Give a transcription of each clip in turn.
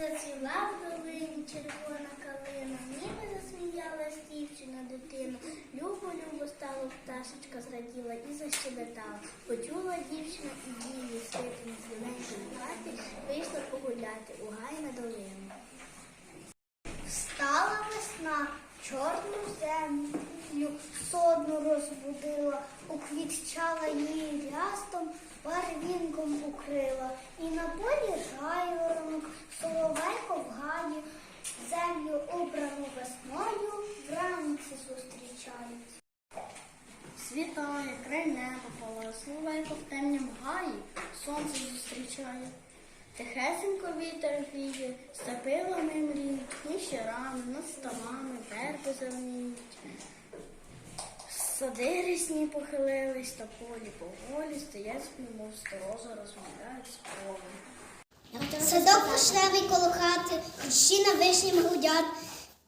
Зацвіла в долині червона калина, ніби засміялась дівчина дитина. Любо, любо стало пташечка зраділа і защебетала. Почула дівчина і дії ситим дзвіненьким хаті, вийшла погуляти у гай на долину. Встала весна, чорну землю содну розбудила, уквітчала її рястом, барвінком укрила, і на полі жайворонок, соловейко в землю обрану весною, вранці зустрічають. Світає, край небо палає, соловейко в темнім гаї, сонце зустрічає. Тихесенько вітер віє, степилами мріють, ніщарами, над ставами, верби зеленіють. Сади рісні похилились, та полі поволі стоять, мов сторожа, розмовляють з. Садок вишневий коло хати, кущі на вишнім гудять,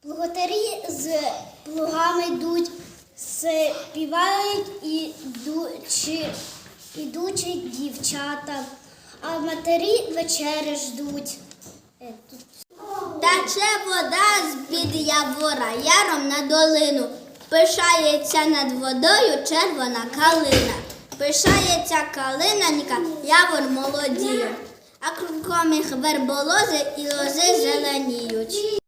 плуготарі з плугами йдуть, співають ідучі, ідучі дівчата, а матері вечері ждуть. Тече вода з під явора яром на долину. Пишається над водою червона калина. Пишається калинонька, явор молодіє, а кругом їх верболози і лози зеленіють.